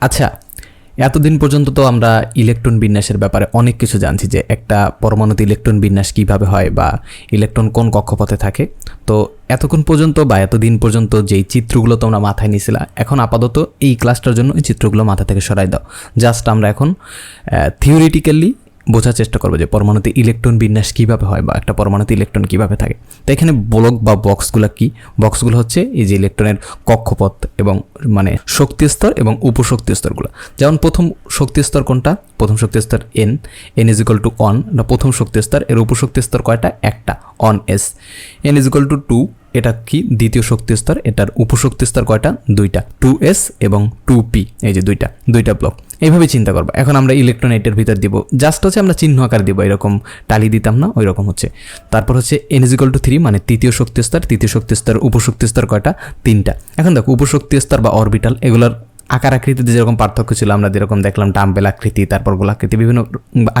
আচ্ছা এতদিন পর্যন্ত তো আমরা ইলেকট্রন বিন্যাসের ব্যাপারে অনেক কিছু জানছি যে একটা পরমাণুতে ইলেকট্রন বিন্যাস কীভাবে হয় বা ইলেকট্রন কোন কক্ষপথে থাকে। তো এতক্ষণ পর্যন্ত বা এতদিন পর্যন্ত যেই চিত্রগুলো তোমরা মাথায় নিয়েছিলা এখন আপাতত এই ক্লাসটার জন্য এই চিত্রগুলো মাথা থেকে সরাই দাও। জাস্ট আমরা এখন থিওরিটিক্যালি বোঝার চেষ্টা করব যে পরমাণুতে ইলেকট্রন বিন্যাস কীভাবে হয় বা একটা পরমাণুতে ইলেকট্রন কীভাবে থাকে। তো এখানে ব্লক বা বক্সগুলো কি? বক্সগুলো হচ্ছে এই যে ইলেকট্রনের কক্ষপথ এবং মানে শক্তি স্তর এবং উপশক্তি স্তরগুলো যেমন প্রথম শক্তি স্তর কোনটা? প্রথম শক্তি স্তর N N is equal to one প্রথম শক্তি স্তর এর উপশক্তি স্তর কয়টা? একটা one S N is equal to two এটা কি? দ্বিতীয় শক্তি স্তর, এটার উপশক্তি স্তর কয়টা? দুইটা। টু এস এবং টু পি, এই যে দুইটা দুইটা ব্লক এইভাবে চিন্তা করব। এখন আমরা ইলেকট্রন এটার ভিতর দিব। জাস্ট হচ্ছে আমরা চিহ্ন আকার দিব, এরকম টালি দিতাম না ওই রকম হচ্ছে। তারপর হচ্ছে এনজিকল টু থ্রি মানে তৃতীয় শক্তি স্তর, তৃতীয় শক্তি স্তর, উপশক্তি স্তর কয়টা? তিনটা। এখন দেখো, উপশক্তি স্তর বা অরবিটাল এগুলোর আকার আকৃতিতে যেরকম পার্থক্য ছিল, আমরা যেরকম দেখলাম ডাম্বেল আকৃতি, তারপর গোলাকৃতি বিভিন্ন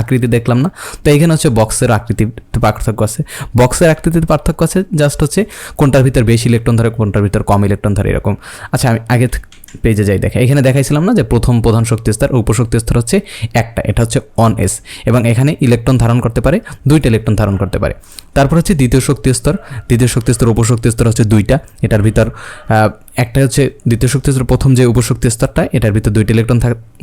আকৃতি দেখলাম না। তো এখানে হচ্ছে বক্সের আকৃতিতে পার্থক্য আছে। বক্সের আকৃতিতে পার্থক্য আছে জাস্ট হচ্ছে কোনটার ভিতর বেশি ইলেকট্রন ধরে, কোনটার ভিতর কম ইলেকট্রন ধরে, এরকম। আচ্ছা আমি আগে পেজে যাই, দেখা। এখানে দেখাইছিলাম না যে প্রথম প্রধান শক্তি স্তর, উপশক্তি স্তর হচ্ছে একটা, এটা হচ্ছে অন এস এবং এখানে ইলেকট্রন ধারণ করতে পারে, দুইটা ইলেকট্রন ধারণ করতে পারে। তারপর হচ্ছে দ্বিতীয় শক্তি স্তর, দ্বিতীয় শক্তি স্তর, উপশক্তি স্তর হচ্ছে দুইটা। এটার ভিতর একটা হচ্ছে দ্বিতীয় শক্তি স্তর, প্রথম যে উপশক্তি স্তরটা, এটার ভিতর দুইটা ইলেকট্রন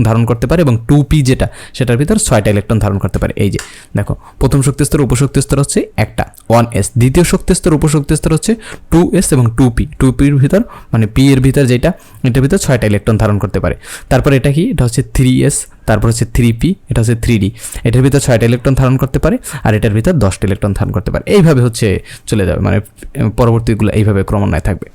ধারণ করতে পারে এবং টু পি যেটা, সেটার ভিতর ছয়টা ইলেকট্রন ধারণ করতে পারে। এই যে, দেখো, প্রথম শক্তি স্তর, উপশক্তি স্তর হচ্ছে একটা ওয়ান এস দ্বিতীয় শক্তি স্তর, উপশক্তি স্তর হচ্ছে টু এস এবং টু পি। টু পির ভিতর মানে পি এর ভিতর যেটা, এটার ভিতর ছয়টা ইলেকট্রন ধারণ করতে পারে। তারপর এটা কি? এটা হচ্ছে থ্রি এস তারপর হচ্ছে থ্রি পি এটা হচ্ছে থ্রি ডি এটার ভিতর ছয়টা ইলেকট্রন ধারণ করতে পারে আর এটার ভিতর দশটা ইলেকট্রন ধারণ করতে পারে। এইভাবে হচ্ছে চলে যাবে মানে পরবর্তীগুলো এইভাবে ক্রমান্বয়ে থাকবে।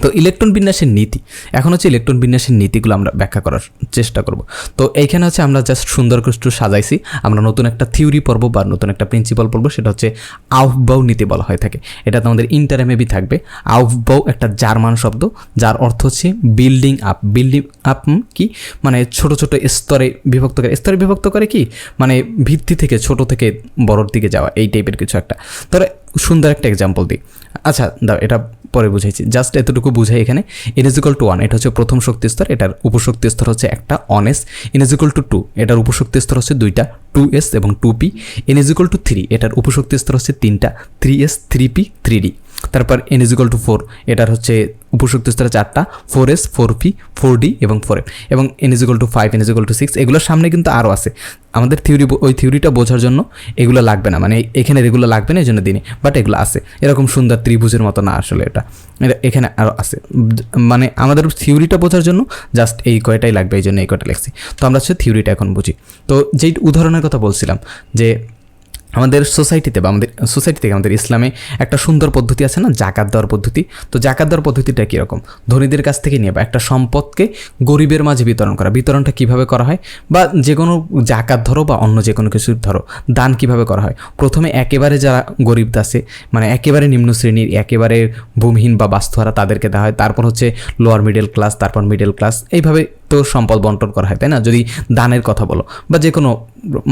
তো ইলেকট্রন বিন্যাসের নীতি। এখন হচ্ছে ইলেকট্রন বিন্যাসের নীতিগুলো আমরা ব্যাখ্যা করার চেষ্টা করব। তো এইখানে হচ্ছে আমরা জাস্ট সুন্দর একটু সাজাইছি। আমরা নতুন একটা থিওরি পড়ব বা নতুন একটা প্রিন্সিপাল পড়ব, সেটা হচ্ছে আউফবাউ নীতি বলা হয়ে থাকে। এটা তোমাদের ইন্টারএমএবি থাকবে। আউফবাউ একটা জার্মান শব্দ, যার অর্থ হচ্ছে বিল্ডিং আপ বিল্ডিং আপ কি? মানে ছোট ছোট স্তরে বিভক্ত করে। স্তরে বিভক্ত করে কি? মানে ভিত্তি থেকে, ছোট থেকে বড়র দিকে যাওয়া, এই টাইপের কিছু একটা। ধরো সুন্দর একটা এক্সাম্পল দিই। আচ্ছা দাও, এটা পরে বুঝাইছি। জাস্ট এতটুকু বুঝাই এখানে। ইনএজিক্যাল টু ওয়ান এটা হচ্ছে প্রথম শক্তি স্তর, এটার উপশক্তি স্তর হচ্ছে একটা one S N is equal to two এটার উপশক্তি স্তর হচ্ছে দুইটা টু এস এবং two P N is equal to three এটার উপশক্তি স্তর হচ্ছে তিনটা three S three P three D তারপর N is equal to four এটার হচ্ছে উপশক্তি স্তরে চারটা four S four P four D এবং ফোর এম এবং N is equal to five N is equal to six এগুলোর সামনে কিন্তু আরও আছে। আমাদের থিওরি ওই থিওরিটা বোঝার জন্য এগুলো লাগবে না। মানে এখানে এগুলো লাগবে না, এই জন্য দিনে। বাট এগুলো আছে। এরকম সুন্দর ত্রিভুজের মতো না আসলে এটা। এখানে আরও আছে। মানে আমাদের থিওরিটা বোঝার জন্য জাস্ট এই কয়টাই লাগবে, এই জন্য এই কয়টা লিখছি। তো আমরা হচ্ছে থিওরিটা এখন বুঝি। তো যেই উদাহরণের কথা বলছিলাম, যে আমাদের সোসাইটিতে বা আমাদের সোসাইটি থেকে আমাদের ইসলামে একটা সুন্দর পদ্ধতি আছে না? জাকাত দেওয়ার পদ্ধতি। তো জাকাত দেওয়ার পদ্ধতিটা কীরকম? ধনীদের কাছ থেকে নিয়ে বা একটা সম্পদকে গরিবের মাঝে বিতরণ করা। বিতরণটা কীভাবে করা হয়? বা যে কোনো জাকাত ধরো বা অন্য যে কোনো কিছু ধরো, দান কীভাবে করা হয়? প্রথমে একেবারে যারা গরিব আছে মানে একেবারে নিম্ন শ্রেণির, একেবারে ভূমিহীন বা বাস্তুহারা তাদেরকে দেওয়া হয়। তারপর হচ্ছে লোয়ার মিডল ক্লাস তারপর মিডল ক্লাস এইভাবে তো সম্পদ বন্টন করা হয়, তাই না? যদি দানের কথা বলো বা যে কোনো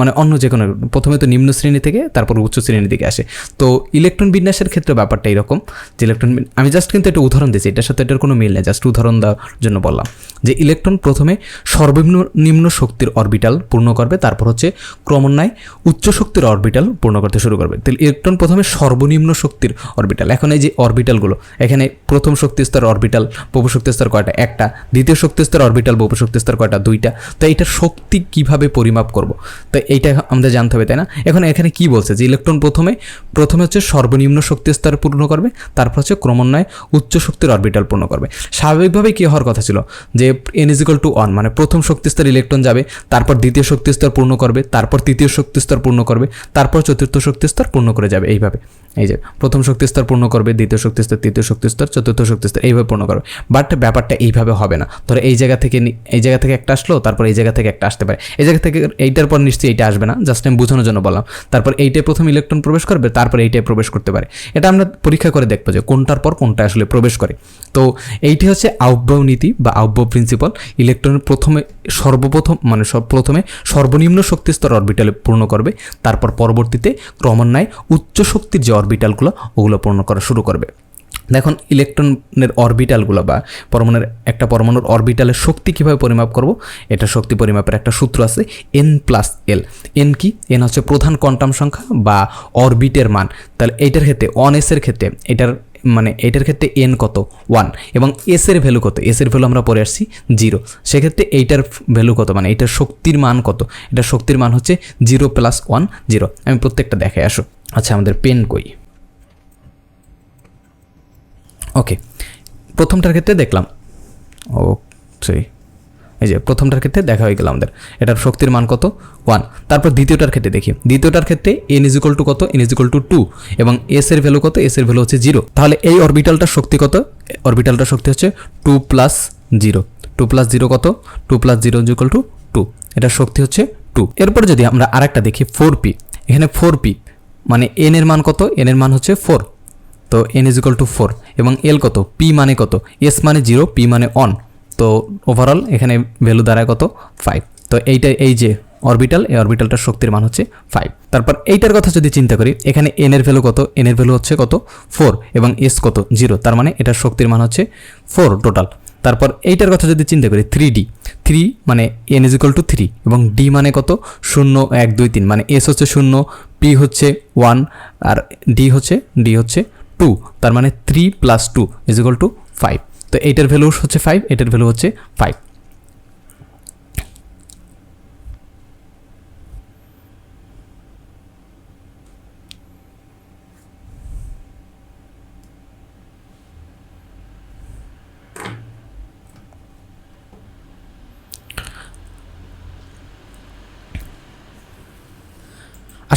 মানে অন্য যে কোনো প্রথমে তো নিম্ন শ্রেণি থেকে তারপর উচ্চ শ্রেণির দিকে আসে। তো ইলেকট্রন বিন্যাসের ক্ষেত্রে ব্যাপারটা এরকম যে ইলেকট্রন আমি জাস্ট কিন্তু একটা উদাহরণ দিয়েছি, এটার সাথে এটার কোনো মিল নেই জাস্ট উদাহরণ দেওয়ার জন্য বললাম। যে ইলেকট্রন প্রথমে সর্বনিম্ন নিম্ন শক্তির অরবিটাল পূর্ণ করবে, তারপর হচ্ছে ক্রমান্বয়ে উচ্চ শক্তির অরবিটাল পূর্ণ করতে শুরু করবে। তাহলে ইলেকট্রন প্রথমে সর্বনিম্ন শক্তির অরবিটাল। এখন এই যে অরবিটালগুলো, এখানে প্রথম শক্তি স্তর অরবিটাল শক্তি স্তর কয়টা? একটা। দ্বিতীয় শক্তি স্তর অরবিটাল শক্তি স্তর কয়টা? দুইটা। তো এটার শক্তি কীভাবে পরিমাপ করব? তো এইটা আমাদের জানতে হবে, তাই না? এখন এখানে কি বলছে? যে ইলেকট্রন প্রথমে প্রথমে হচ্ছে সর্বনিম্ন শক্তি স্তর পূর্ণ করবে, তারপর হচ্ছে ক্রমান্বয়ে উচ্চ শক্তির অরবিটাল পূর্ণ করবে। স্বাভাবিকভাবে কী হওয়ার কথা ছিল? যে এন ইজিক্যাল টু ওয়ান মানে প্রথম শক্তি স্তর ইলেকট্রন যাবে, তারপর দ্বিতীয় শক্তি স্তর পূর্ণ করবে, তারপর তৃতীয় শক্তি স্তর পূর্ণ করবে, তারপর চতুর্থ শক্তি স্তর পূর্ণ করে যাবে, এইভাবে। এই যে, প্রথম শক্তি স্তর পূর্ণ করবে, দ্বিতীয় শক্তি স্তর, তৃতীয় শক্তি স্তর, চতুর্থ শক্তি স্তর, এইভাবে পূর্ণ করবে। বাট ব্যাপারটা এইভাবে হবে না। ধরো এই জায়গা থেকে এই জায়গা থেকে একটা আসলো, তারপর এই জায়গা থেকে একটা আসতে পারে। এই জায়গা থেকে এইটার পর নিশ্চয়ই এইটা আসবে না জাস্ট আমি বোঝানোর জন্য বললাম। তারপর এইটাই প্রথম ইলেকট্রন প্রবেশ করবে, তারপর এইটাই প্রবেশ করতে পারে। এটা আমরা পরীক্ষা করে দেখব যে কোনটার পর কোনটা আসলে প্রবেশ করে। তো এইটি হচ্ছে আউটবাউ নীতি বা আউটবাউ প্রিন্সিপাল ইলেকট্রনের প্রথমে সর্বপ্রথম মানে সব প্রথমে সর্বনিম্ন শক্তি স্তর অরবিটালে পূর্ণ করবে। তারপর পরবর্তীতে ক্রমান্বয়ে উচ্চ শক্তির যে অরবিটালগুলো ওগুলো পূর্ণ করা শুরু করবে। দেখুন, ইলেকট্রনের অরবিটালগুলো বা পরমাণুর, একটা পরমাণুর অরবিটালের শক্তি কীভাবে পরিমাপ করব? এটা শক্তি পরিমাপের একটা সূত্র আছে এন প্লাস এল এন কি? এন হচ্ছে প্রধান কোয়ান্টাম সংখ্যা বা অরবিটের মান। তাহলে এইটার ক্ষেত্রে অন এসের ক্ষেত্রে, এটার মানে এটার ক্ষেত্রে এন কত? ওয়ান এবং এস এর ভ্যালু কত? এস এর ভ্যালু আমরা পরে আসছি জিরো সেক্ষেত্রে এইটার ভ্যালু কত? মানে এটার শক্তির মান কত? এটা শক্তির মান হচ্ছে জিরো প্লাস ওয়ান জিরো আমি প্রত্যেকটা দেখে আসো। আচ্ছা আমাদের পেন কই? ওকে প্রথমটার ক্ষেত্রে দেখলাম। ও সরি এই যে প্রথমটার ক্ষেত্রে দেখা হয়ে গেল আমাদের। এটার শক্তির মান কত? ওয়ান তারপর দ্বিতীয়টার ক্ষেত্রে দেখি। দ্বিতীয়টার ক্ষেত্রে এন ইজ ইকুয়াল টু কত? N is equal to two এবং এস এর ভ্যালু কত? এস এর ভ্যালু হচ্ছে জিরো তাহলে এই অরবিটালটার শক্তি কত? অরবিটালটার শক্তি হচ্ছে two plus zero two plus zero কত? Two plus zero is equal to two এটার শক্তি হচ্ছে টু এরপর যদি আমরা আরেকটা দেখি ফোর পি এখানে ফোর পি মানে এন এর মান কত? এন এর মান হচ্ছে ফোর তো N is equal to four এবং এল কত? পি মানে কত? এস মানে জিরো পি মানে অন তো ওভারঅল এখানে ভ্যালু দাঁড়ায় কত? ফাইভ তো এইটা এই যে অরবিটাল এই অরবিটালটার শক্তির মান হচ্ছে ফাইভ তারপর এইটার কথা যদি চিন্তা করি, এখানে এন এর ভ্যালু কত? এন এর ভ্যালু হচ্ছে কত? ফোর এবং এস কত? জিরো তার মানে এটার শক্তির মান হচ্ছে ফোর টোটাল তারপর এইটার কথা যদি চিন্তা করি থ্রি ডি থ্রি মানে N is equal to three এবং ডি মানে কত? শূন্য, এক, দুই, তিন. মানে এস হচ্ছে শূন্য পি হচ্ছে ওয়ান আর ডি হচ্ছে ডি হচ্ছে টু তার মানে three plus two is equal to five তো এইটার ভ্যালু হচ্ছে ফাইভ এটার ভ্যালু হচ্ছে ফাইভ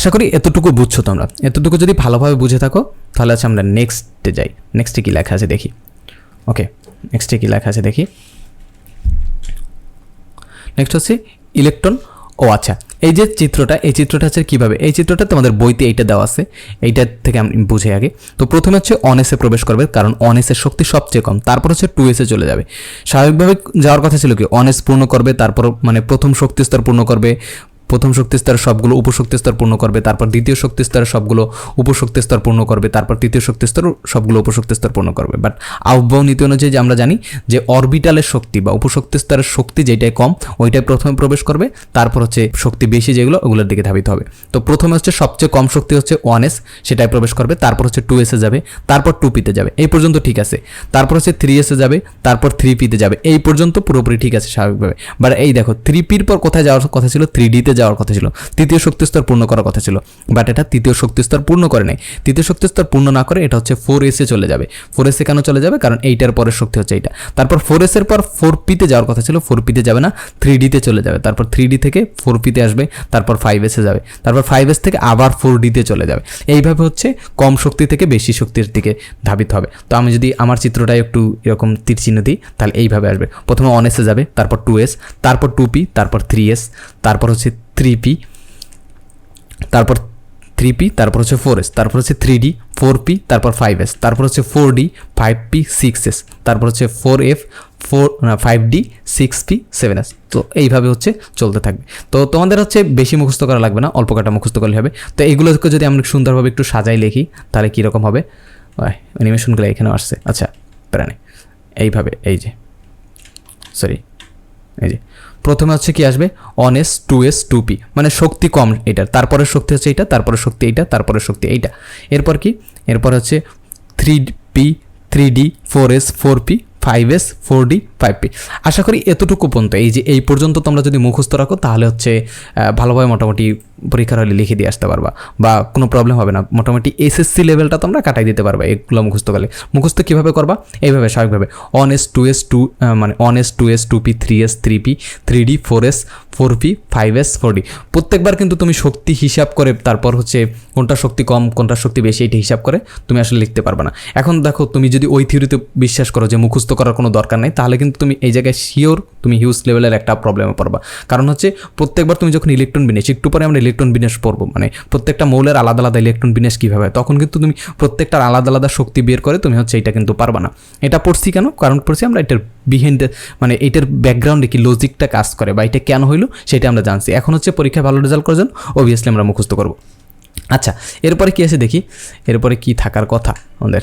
আশা করি এতটুকু বুঝছ তোমরা। এতটুকু যদি ভালোভাবে বুঝে থাকো, তাহলে আছে আমরা নেক্সটে যাই। নেক্সটে কী লেখা আছে দেখি। ওকে নেক্সটে কী লেখা আছে দেখি। নেক্সট হচ্ছে ইলেকট্রন ও আচ্ছা এই যে চিত্রটা, এই চিত্রটা হচ্ছে কীভাবে? এই চিত্রটা তোমাদের বইতে এইটা দেওয়া আছে এইটার থেকে আমি বুঝে আগে। তো প্রথমে হচ্ছে অনেসে প্রবেশ করবে, কারণ অনেসের শক্তি সবচেয়ে কম। তারপর হচ্ছে টু এসে চলে যাবে। স্বাভাবিকভাবে যাওয়ার কথা ছিল কি অনেস পূর্ণ করবে, তারপর মানে প্রথম শক্তি স্তর পূর্ণ করবে প্রথম শক্তি স্তর সবগুলো উপশক্তি স্তর পূর্ণ করবে, তারপর দ্বিতীয় শক্তি স্তর সবগুলো উপশক্তি স্তর পূর্ণ করবে, তারপর তৃতীয় শক্তি স্তর সবগুলো উপশক্তি স্তর পূর্ণ করবে। বাট আহ্বান নীতি অনুযায়ী যে আমরা জানি যে অরবিটালের শক্তি বা উপশক্তি স্তরের শক্তি যেটাই কম, ওইটাই প্রথমে প্রবেশ করবে, তারপর হচ্ছে শক্তি বেশি যেগুলো, ওগুলোর দিকে ধাবিত হবে। তো প্রথমে হচ্ছে সবচেয়ে কম শক্তি হচ্ছে ওয়ান এস সেটাই প্রবেশ করবে, তারপর হচ্ছে টু এসে যাবে, তারপর টু পিতে যাবে। এই পর্যন্ত ঠিক আছে। তারপর হচ্ছে থ্রি এসে যাবে, তারপর থ্রি পিতে যাবে। এই পর্যন্ত পুরোপুরি ঠিক আছে স্বাভাবিকভাবে। বাট এই দেখো থ্রি পির পর কোথায় যাওয়ার কথা ছিল? থ্রি ডিতে যাওয়ার কথা ছিল। তৃতীয় শক্তি স্তর পূর্ণ করার কথা ছিল। বাট এটা তৃতীয় শক্তি স্তর পূর্ণ করে নাই। তৃতীয় শক্তি স্তর পূর্ণ না করে এটা হচ্ছে ফোর এসে চলে যাবে। ফোর এসে কেন চলে যাবে? কারণ এইটার পরের শক্তি হচ্ছে এইটা। তারপর ফোর এসের পর ফোর পিতে যাওয়ার কথা ছিল। ফোর পিতে যাবে না থ্রি ডিতে চলে যাবে। তারপর থ্রি ডি থেকে ফোর পিতে আসবে, তারপর ফাইভ এসে যাবে। তারপর ফাইভ এস থেকে আবার ফোর ডিতে চলে যাবে। এইভাবে হচ্ছে কম শক্তি থেকে বেশি শক্তির দিকে ধাবিত হবে। তো আমি যদি আমার চিত্রটা একটু এরকম তীর চিহ্ন দিই, তাহলে এইভাবে আসবে। প্রথমে ওয়ান এসে যাবে, তারপর টু এস তারপর টু পি তারপর থ্রি এস তারপর হচ্ছে থ্রি পি তারপর থ্রি পি তারপর হচ্ছে ফোর এস তারপর হচ্ছে থ্রি ডি ফোর পি তারপর ফাইভ এস তারপর হচ্ছে four D five P six S তারপর হচ্ছে four F four five D six P seven S তো এইভাবে হচ্ছে চলতে থাকবে। তো তোমাদের হচ্ছে বেশি মুখস্থ করা লাগবে না, অল্প কাটা মুখস্থ করলে হবে। তো এইগুলোকে যদি আমরা সুন্দরভাবে একটু সাজাই লিখি, তাহলে কীরকম হবে? অ্যানিমেশনগুলো এখানে আসছে। আচ্ছা প্রাণে। এইভাবে, এই যে সরি এই যে। প্রথমে হচ্ছে কি আসবে? One S two S two P মানে শক্তি কম এটার তারপরে শক্তি হচ্ছে এটা তারপরে শক্তি এইটা তারপরে শক্তি এইটা। এরপর কি? এরপর হচ্ছে three P three D four S four P five S four D five P আশা করি এতটুকু পর্যন্ত, এই যে এই পর্যন্ত তোমরা যদি মুখস্থ রাখো, তাহলে হচ্ছে ভালোভাবে মোটামুটি পরীক্ষার হলে লিখে দিয়ে আসতে পারবা, বা কোনো প্রবলেম হবে না। মোটামুটি এসএসসি লেভেলটা তোমরা কাটাই দিতে পারবা এগুলো মুখস্থ করলে। মুখস্থ কীভাবে করবা? এইভাবে, স্বাভাবিকভাবে। One S two S two মানে one S two S two P three S three P three D four S four P five S four D প্রত্যেকবার কিন্তু তুমি শক্তি হিসাব করে, তারপর হচ্ছে কোনটা শক্তি কম, কোনটা শক্তি বেশি, এটা হিসাব করে তুমি আসলে লিখতে পারবে না। এখন দেখো, তুমি যদি ওই থিওরিতে বিশ্বাস করো যে মুখস্থ করার কোনো দরকার নেই, তাহলে কিন্তু তুমি এই জায়গায় শিওর তুমি হিউজ লেভেলের একটা প্রবলেমে পড়বা। কারণ হচ্ছে প্রত্যেকবার তুমি যখন ইলেকট্রন বিন্যাস, একটু পরে আমরা ইলেকট্রন বিন্যাস পড়ব। মানে প্রত্যেকটা মৌলের আলাদা আলাদা ইলেকট্রন বিন্যাস কীভাবে তখন কিন্তু তুমি প্রত্যেকটার আলাদা আলাদা শক্তি বের করে তুমি হচ্ছে এটা কিন্তু পারবা না। এটা পড়ছি কেন? কারণ পড়ছি আমরা এটার বিহাইন্ড মানে এটার ব্যাকগ্রাউন্ডে কি লজিকটা কাজ করে বা এটা কেন হইল সেটা আমরা জানছি। এখন হচ্ছে পরীক্ষায় ভালো রেজাল্ট করার জন্য অবভিয়াসলি আমরা মুখস্থ করব। আচ্ছা এরপরে কি আছে দেখি? এরপরে কি থাকার কথা আমাদের?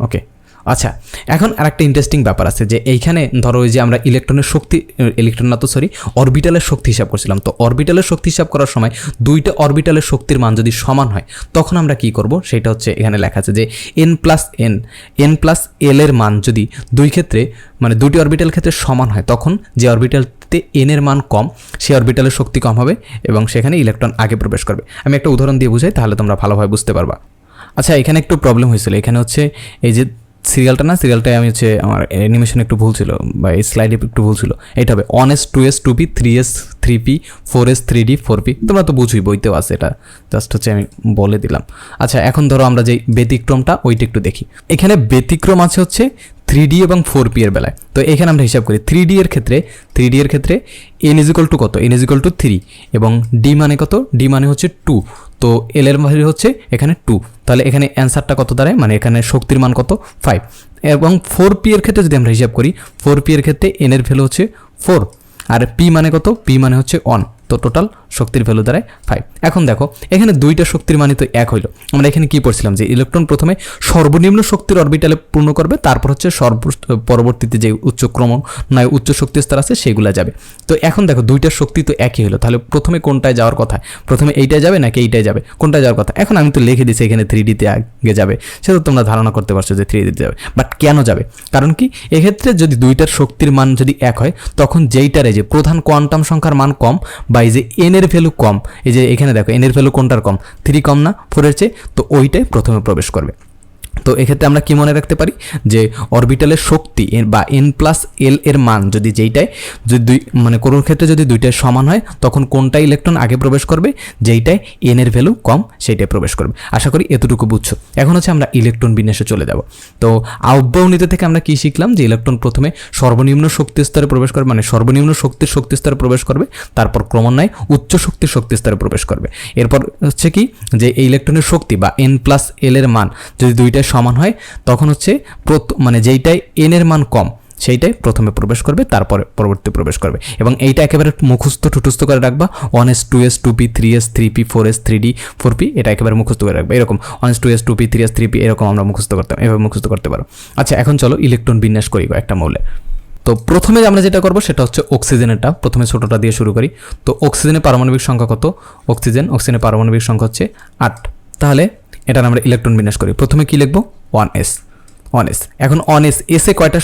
ওকে আচ্ছা এখন আরেকটা ইন্টারেস্টিং ব্যাপার আছে যে এইখানে ধরো যে আমরা ইলেকট্রনের শক্তি ইলেকট্রন না তো সরি অরবিটালের শক্তি হিসাব করছিলাম। তো অরবিটালের শক্তি হিসাব করার সময় দুইটা অরবিটালের শক্তির মান যদি সমান হয়, তখন আমরা কি করব? সেটা হচ্ছে এখানে লেখা আছে যে N plus N N plus L এর মান যদি দুই ক্ষেত্রে মানে দুটি অরবিটাল ক্ষেত্রে সমান হয়, তখন যে অরবিটালতে এন এর মান কম, সেই অরবিটালের শক্তি কম হবে এবং সেখানে ইলেকট্রন আগে প্রবেশ করবে। আমি একটা উদাহরণ দিয়ে বুঝাই, তাহলে তোমরা ভালোভাবে বুঝতে পারবা। আচ্ছা এখানে একটু প্রবলেম হয়েছিল। এখানে হচ্ছে এই যে সিরিয়ালটা না সিরিয়ালটাই আমি হচ্ছে আমার অ্যানিমেশন একটু ভুল ছিল বা এই স্লাইড একটু ভুল ছিল। এটা হবে one S two S two P three S three P four S three D four P তোমরা তো বুঝুই, বইতেও আছে এটা। জাস্ট হচ্ছে আমি বলে দিলাম। আচ্ছা এখন ধরো আমরা যে ব্যতিক্রমটা, ওইটা একটু দেখি। এখানে ব্যতিক্রম আছে হচ্ছে থ্রি ডি এবং ফোর পি এর বেলায়। তো এখানে আমরা হিসাব করি থ্রি ডি এর ক্ষেত্রে থ্রি ডি এর ক্ষেত্রে এন ইজিক্যাল টু কত? N is equal to three এবং ডি মানে কত? ডি মানে হচ্ছে টু তো এল এর ভ্যালু হচ্ছে এখানে টু তাহলে এখানে অ্যান্সারটা কত দাঁড়ায়? মানে এখানে শক্তির মান কত? ফাইভ এবং ফোর পি এর ক্ষেত্রে যদি আমরা হিসাব করি ফোর পি এর ক্ষেত্রে এন এর ভ্যালু হচ্ছে ফোর আর পি মানে কত? পি মানে হচ্ছে অন তো টোটাল শক্তির ভ্যালু দাঁড়ায় ফাইভ এখন দেখো, এখানে দুইটা শক্তির মানই তো এক হইল। আমরা এখানে কি পড়ছিলাম? যে ইলেকট্রন প্রথমে সর্বনিম্ন শক্তির অরবিটালে পূর্ণ করবে, তারপর হচ্ছে সর্ব পরবর্তীতে যে উচ্চ ক্রমণ, নয়, উচ্চ শক্তি স্তর আছে, সেগুলো যাবে। তো এখন দেখো, দুইটা শক্তি তো একই হলো তাহলে প্রথমে কোনটায় যাওয়ার কথা? প্রথমে এইটায় যাবে নাকি এইটায় যাবে? কোনটায় যাওয়ার কথা? এখন আমি তো লিখে দিচ্ছি এখানে থ্রি ডিতে আগে যাবে। সেটা তোমরা ধারণা করতে পারছ যে থ্রি ডিতে যাবে। বাট কেন যাবে? কারণ কি? এক্ষেত্রে যদি দুইটার শক্তির মান যদি এক হয়, তখন যেইটারে যে প্রধান কোয়ান্টাম সংখ্যার মান কম বা এই যে এন এর ভ্যালু কম, এই যে এখানে দেখো এন এর ভ্যালু কোনটার কম? থ্রি কম না ফোরের চেয়ে, তো ওইটাই প্রথমে প্রবেশ করবে। তো এক্ষেত্রে আমরা কি মনে রাখতে পারি? যে অরবিটালের শক্তি বা এন প্লাস এল এর মান যদি যেইটাই যদি দুই মানে কোনো ক্ষেত্রে যদি দুইটাই সমান হয়, তখন কোনটা ইলেকট্রন আগে প্রবেশ করবে? যেইটাই এন এর ভ্যালু কম সেইটাই প্রবেশ করবে। আশা করি এতটুকু বুঝছ। এখন হচ্ছে আমরা ইলেকট্রন বিন্যাসে চলে যাব। তো আহ্বায়নীতি থেকে আমরা কি শিখলাম? যে ইলেকট্রন প্রথমে সর্বনিম্ন শক্তি স্তরে প্রবেশ করবে মানে সর্বনিম্ন শক্তির শক্তি স্তরে প্রবেশ করবে, তারপর ক্রমান্বয়ে উচ্চ শক্তির শক্তি স্তরে প্রবেশ করবে। এরপর হচ্ছে কি? যে এই ইলেকট্রনের শক্তি বা এন প্লাস এল এর মান যদি দুইটাই সমান হয়, তখন হচ্ছে মানে যেইটাই এন এর মান কম সেইটাই প্রথমে প্রবেশ করবে, তারপরে পরবর্তী প্রবেশ করবে। এবং এইটা একেবারে মুখস্থ, টুটুস্থ করে রাখবা। One S two S two P three S three P four S three D four P এটা একেবারে মুখস্থ করে রাখবে। এরকম one S two S two P three S three P এরকম আমরা মুখস্থ করতাম, এভাবে মুখস্থ করতে পারো। আচ্ছা এখন চলো ইলেকট্রন বিন্যাস করি একটা মৌলে। তো প্রথমে আমরা যেটা করব, সেটা হচ্ছে অক্সিজেনেরটা প্রথমে ছোটোটা দিয়ে শুরু করি। তো অক্সিজেনের পারমাণবিক সংখ্যা কত? অক্সিজেন অক্সিজেনের পারমাণবিক সংখ্যা হচ্ছে আট। তাহলে এটার আমরা ইলেকট্রন বিন্যাস করি। প্রথমে কি লিখব? ওয়ান এস ওয়ান এস এখন অন এস এসে কয়টা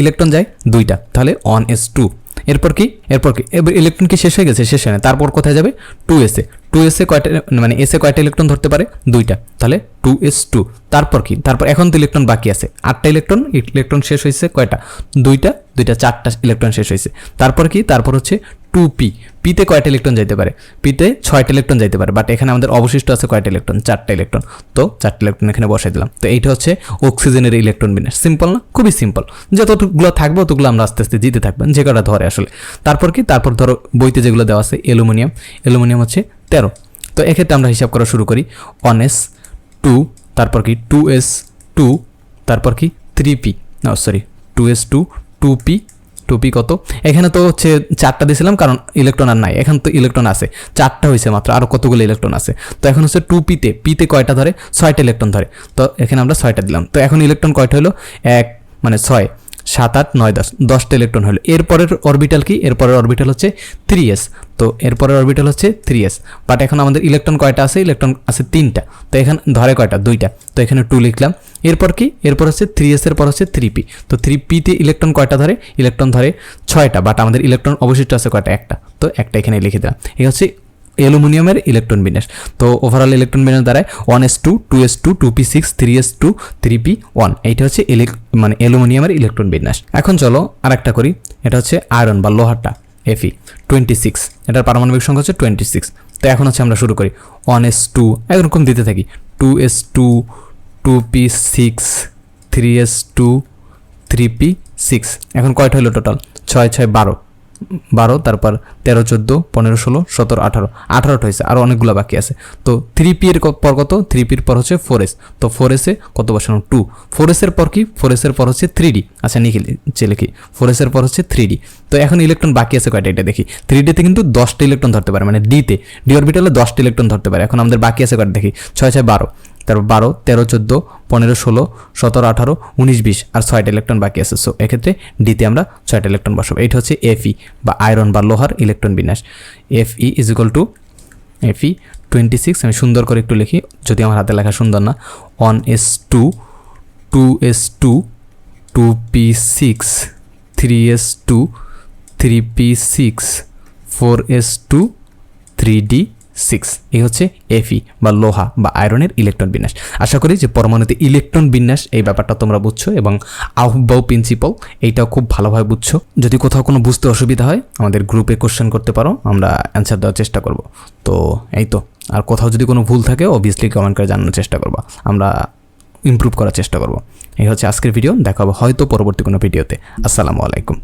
ইলেকট্রন যায়? দুইটা। তাহলে অন এস টু এরপর কি? এরপর কি? এবার ইলেকট্রন কি শেষ হয়ে গেছে? শেষ হয় না। তারপর কোথায় যাবে? টু এসে টু এসে কয়টা মানে এসে কয়টা ইলেকট্রন ধরতে পারে? দুইটা। তাহলে টু এস টু তারপর কি? তারপর এখন তো ইলেকট্রন বাকি আছে। আটটা ইলেকট্রন ইলেকট্রন শেষ হয়েছে কয়টা? দুইটা। দুইটা, চারটা ইলেকট্রন শেষ হয়েছে। তারপর কি? তারপর হচ্ছে টু পি পিতে কয়টা ইলেকট্রন যাইতে পারে? পিতে ছয়টা ইলেকট্রন যাইতে পারে বাট এখানে আমাদের অবশিষ্ট আছে কয়টা ইলেকট্রন চারটা ইলেকট্রন তো চারটা ইলেকট্রন এখানে বসাই দিলাম। তো এইটা হচ্ছে অক্সিজেনের ইলেকট্রন বিন্যাস। সিম্পল না? খুবই সিম্পল যতগুলো থাকবে অতগুলো আমরা আস্তে আস্তে জিতে থাকবেন যে কটা ধরে আসলে। তারপর কি? তারপর ধরো বইতে যেগুলো দেওয়া আছে, অ্যালুমিনিয়াম। অ্যালুমিনিয়াম হচ্ছে তেরো। তো এক্ষেত্রে আমরা হিসাব করা শুরু করি। ওয়ান এস টু তারপর কি? টু এস টু তারপর কি? থ্রি পি না sorry two S two two P two P কত? এখানে তো হচ্ছে চারটা দিয়েছিলাম, কারণ ইলেকট্রন আর নাই। এখন তো ইলেকট্রন আছে। চারটা হয়েছে মাত্র আরও কতগুলো ইলেকট্রন আছে? তো এখন হচ্ছে টুপিতে, পিতে কয়টা ধরে? ছয়টা ইলেকট্রন ধরে। তো এখানে আমরা ছয়টা দিলাম। তো এখন ইলেকট্রন কয়টা হলো? এক মানে ছয়। সাত আট নয় দশ, দশটা ইলেকট্রন হলো। এরপরের অরবিটাল কি? এরপরের অরবিটাল হচ্ছে থ্রি এস তো এরপরের অরবিটাল হচ্ছে থ্রি এস বাট এখন আমাদের ইলেকট্রন কয়টা আছে? ইলেকট্রন আছে তিনটা। তো এখানে ধরে কয়টা? দুইটা। তো এখানে টু লিখলাম। এরপর কি? এরপর হচ্ছে থ্রি এস এর পর হচ্ছে থ্রি পি তো থ্রি পিতে ইলেকট্রন কয়টা ধরে? ইলেকট্রন ধরে ছয়টা। বাট আমাদের ইলেকট্রন অবশিষ্ট আছে কয়টা? একটা। তো একটা এখানে লিখে দিলাম। এই হচ্ছে অ্যালুমিনিয়ামের ইলেকট্রন বিন্যাস। তো ওভারঅল ইলেকট্রন বিন্যাস দ্বারায় one S two two S two two P six three S two three P one এইটা হচ্ছে মানে অ্যালুমিনিয়ামের ইলেকট্রন বিন্যাস। এখন চলো আরেকটা করি, এটা হচ্ছে আয়রন বা লোহারটা এফি টোয়েন্টি সিক্স এটার পারমাণবিক সংখ্যা হচ্ছে টোয়েন্টি সিক্স তো এখন হচ্ছে আমরা শুরু করি ওয়ান এস টু এরকম দিতে থাকি two S two two P six three S two three P six এখন কয়টা হলো টোটাল ছয় ছয়, বারো। বারো, তারপর তেরো, চোদ্দ, পনেরো, ষোলো, সতেরো, আঠারো। আঠারোটা হয়েছে আরও অনেকগুলো বাকি আছে। তো থ্রি পি এর ক- পর কত? থ্রি পির পর হচ্ছে ফোর এস তো ফোর এসে কত বসানো? টু ফোর এসের পর কি? ফোর এসের পর হচ্ছে থ্রি ডি আচ্ছা নিখিল চে লিখি। ফোর এসের পর হচ্ছে থ্রি ডি তো এখন ইলেকট্রন বাকি আছে কয়টা? এটা দেখি। থ্রি ডিতে কিন্তু দশটা ইলেকট্রন ধরতে পারে মানে ডিতে ডি অরবিটালে দশটা ইলেকট্রন ধরতে পারে। এখন আমাদের বাকি আছে কয়টা? দেখি। ছয় ছয়, বারো। তারপর বারো, তেরো, চোদ্দ, পনেরো, ষোলো, সতেরো, আঠারো, উনিশ, বিশ আর ছয়টা ইলেকট্রন বাকি আছে। সো এক্ষেত্রে ডিতে আমরা ছয়টা ইলেকট্রন বসাবো। এইটা হচ্ছে এফই বা আয়রন বা লোহার ইলেকট্রন বিন্যাস। F E is equal to F E twenty six আমি সুন্দর করে একটু লিখি, যদি আমার হাতে লেখা সুন্দর না। One S two two S two two P six three S two three P six four S two three D six. এই হচ্ছে এফি বা লোহা বা আয়রনের ইলেকট্রন বিন্যাস। আশা করি যে পরমাণুতে ইলেকট্রন বিন্যাস এই ব্যাপারটা তোমরা বুঝছ এবং আহ্বাও প্রিন্সিপাল এইটাও খুব ভালোভাবে বুঝছ। যদি কোথাও কোনো বুঝতে অসুবিধা হয়, আমাদের গ্রুপে কোশ্চেন করতে পারো, আমরা অ্যান্সার দেওয়ার চেষ্টা করব। তো এই তো, আর কোথাও যদি কোনো ভুল থাকে অবভিয়াসলি কমেন্ট করে জানানোর চেষ্টা করব। আমরা ইমপ্রুভ করার চেষ্টা করব। এই হচ্ছে আজকের ভিডিও দেখা হবে হয়তো পরবর্তী কোনো ভিডিওতে আসসালামু আলাইকুম।